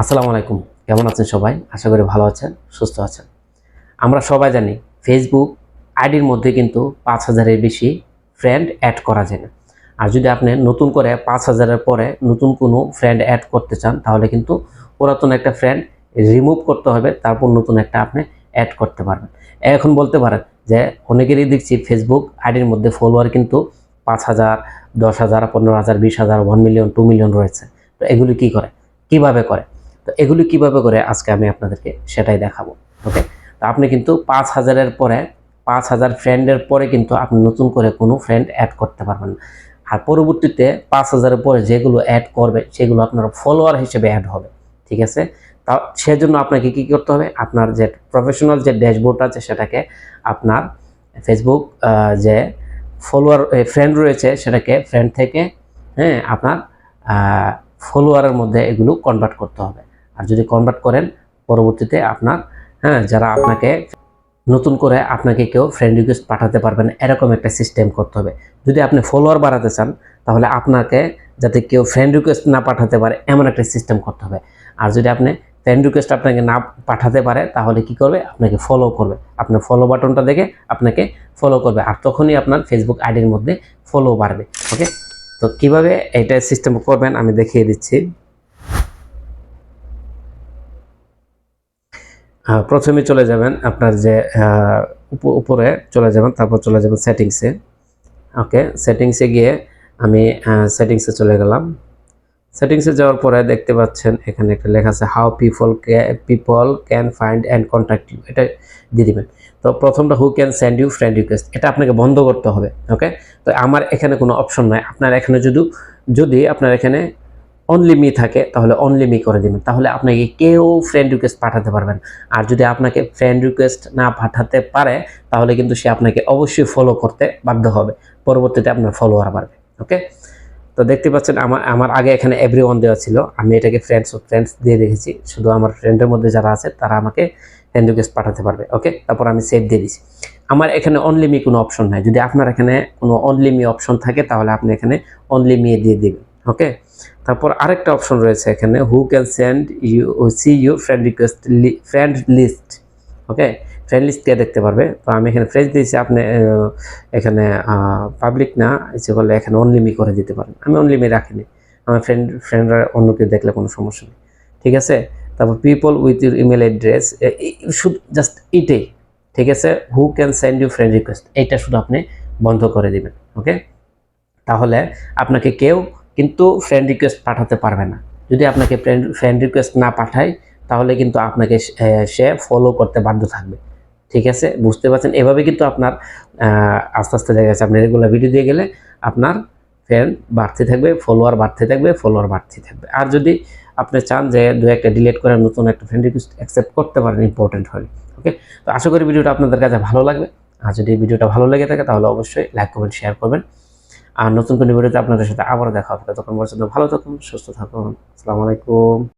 আসসালামু আলাইকুম। কেমন আছেন সবাই? আশা করি ভালো আছেন, সুস্থ আছেন। আমরা সবাই জানি ফেসবুক আইডির মধ্যে কিন্তু পাঁচ হাজারের বেশি ফ্রেন্ড অ্যাড করা যায় না। আর যদি আপনি নতুন করে পাঁচ হাজারের পরে নতুন কোনো ফ্রেন্ড অ্যাড করতে চান, তাহলে কিন্তু পুরাতন একটা ফ্রেন্ড রিমুভ করতে হবে, তারপর নতুন একটা আপনি অ্যাড করতে পারবেন। এখন বলতে পারেন যে অনেকেরই দেখছি ফেসবুক আইডির মধ্যে ফলোয়ার কিন্তু পাঁচ হাজার, দশ হাজার, পনেরো হাজার, বিশ হাজার ওয়ান মিলিয়ন টু মিলিয়ন রয়েছে। তো এগুলি কি করে? কীভাবে করে? তো এগুলি কীভাবে করে আজকে আমি আপনাদেরকে সেটাই দেখাবো ওকে তো আপনি কিন্তু পাঁচ হাজারের পরে, পাঁচ হাজার ফ্রেন্ডের পরে কিন্তু আপনি নতুন করে কোনো ফ্রেন্ড অ্যাড করতে পারবেন আর পরবর্তীতে পাঁচ হাজারের পরে যেগুলো অ্যাড করবে, সেগুলো আপনার ফলোয়ার হিসেবে অ্যাড হবে, ঠিক আছে? তা সেজন্য আপনাকে কি করতে হবে? আপনার যে প্রফেশনাল যে ড্যাশবোর্ড আছে, সেটাকে আপনার ফেসবুক যে ফলোয়ার ফ্রেন্ড রয়েছে, সেটাকে ফ্রেন্ড থেকে হ্যাঁ আপনার ফলোয়ারের মধ্যে এগুলো কনভার্ট করতে হবে। আর যদি কনভার্ট করেন, পরবর্তীতে আপনার হ্যাঁ যারা আপনাকে নতুন করে আপনাকে কেউ ফ্রেন্ড রিকোয়েস্ট পাঠাতে পারবেন এরকম একটা সিস্টেম করতে হবে। যদি আপনি ফলোয়ার বাড়াতে চান, তাহলে আপনাকে যাতে কেউ ফ্রেন্ড রিকোয়েস্ট না পাঠাতে পারে, এমন একটা সিস্টেম করতে হবে। আর যদি আপনি ফ্রেন্ড রিকোয়েস্ট আপনাকে না পাঠাতে পারে, তাহলে কি করবে? আপনাকে ফলো করবে। আপনার ফলো বাটনটা দেখে আপনাকে ফলো করবে। আর তখনই আপনার ফেসবুক আইডির মধ্যে ফলো বাড়বে ওকে তো কীভাবে এটা সিস্টেম করবেন, আমি দেখিয়ে দিচ্ছি। প্রথমে চলে যাবেন আপনার যে উপ- উপরে চলে যাবেন, তারপর চলে যাবেন সেটিংসে ওকে সেটিংসে গিয়ে আমি সেটিংসে চলে গেলাম। সেটিংসে যাওয়ার পরে দেখতে পাচ্ছেন এখানে একটা লেখা আছে how people people can find and contact you এটা দিয়ে দিবেন। তো প্রথমটা who can send you friend request এটা আপনাকে বন্ধ করতে হবে, ওকে? তো আমার এখানে কোনো অপশন নাই। আপনার এখানে যদি যদি আপনার এখানে অনলি মি থাকে, তাহলে অনলি মি করে দিবেন। তাহলে আপনাকে কেউ ফ্রেন্ড রিকোয়েস্ট পাঠাতে পারবেন আর যদি আপনাকে ফ্রেন্ড রিকোয়েস্ট না পাঠাতে পারে, তাহলে কিন্তু সে আপনাকে অবশ্যই ফলো করতে বাধ্য হবে। পরবর্তীতে আপনার ফলোয়ার বাড়বে ওকে তো দেখতে পাচ্ছেন আমার আমার আগে এখানে এভরি ওয়ান দেওয়া ছিল। আমি এটাকে ফ্রেন্ডস ফ্রেন্ডস দিয়ে রেখেছি। শুধু আমার ফ্রেন্ডের মধ্যে যারা আছে, তারা আমাকে ফ্রেন্ড রিকোয়েস্ট পাঠাতে পারবে ওকে তারপর আমি সেভ দিয়ে দিছি। আমার এখানে অনলি মি কোনো অপশন নাই। যদি আপনার এখানে কোনো অনলি মি অপশন থাকে, তাহলে আপনি এখানে অনলি মি দিয়ে দিবেন। ওকে? তারপর আরেকটা অপশন রয়েছে এখানে who can send you see you friend request friend list okay? Friend list কে দেখতে পারবে। তো আমি এখানে ফ্রেন্ড দিয়েছি, আপনি এখানে পাবলিক না ইচ্ছে করলে এখানে অনলিমি করে দিতে পারেন। আমি অনলিমি রাখিনি। আমার ফ্রেন্ড ফ্রেন্ডরা অন্য কেউ দেখলে কোনো সমস্যা নেই। ঠিক আছে? তারপর people with your email address শুধু জাস্ট এইটাই ঠিক আছে? Who can send you friend request এইটা শুধু আপনি বন্ধ করে দিবেন, ওকে? তাহলে আপনাকে কেউ কিন্তু ফ্রেন্ড রিকোয়েস্ট পাঠাতে পারবে না। যদি আপনাকে ফ্রেন্ড ফ্রেন্ড রিকোয়েস্ট না পাঠায়, তাহলে কিন্তু আপনাকে সে- ফলো করতে বাধ্য থাকবে। ঠিক আছে? বুঝতে পারছেন? এভাবে কিন্তু আপনার আস্তে আস্তে দেখা যাচ্ছে। আপনি রেগুলার ভিডিও দিয়ে গেলে আপনার ফ্রেন্ড বাড়তে থাকবে ফলোয়ার বাড়তে থাকবে ফলোয়ার বাড়তে থাকবে। আর যদি আপনি চান যে দু একটা ডিলিট করে নতুন একটা ফ্রেন্ড রিকোয়েস্ট অ্যাকসেপ্ট করতে পারেন ইম্পর্টেন্ট হলে। ওকে তো আশা করি ভিডিওটা আপনাদের কাছে ভালো লাগবে। আর যদি ভিডিওটা ভালো লেগে থাকে, তাহলে অবশ্যই লাইক কমেন্ট শেয়ার করবেন। আর নতুন কোনো ভিডিওতে আপনাদের সাথে আবারও দেখা হবে। তখন পর্যন্ত ভালো থাকুন, সুস্থ থাকুন। আসসালামু আলাইকুম।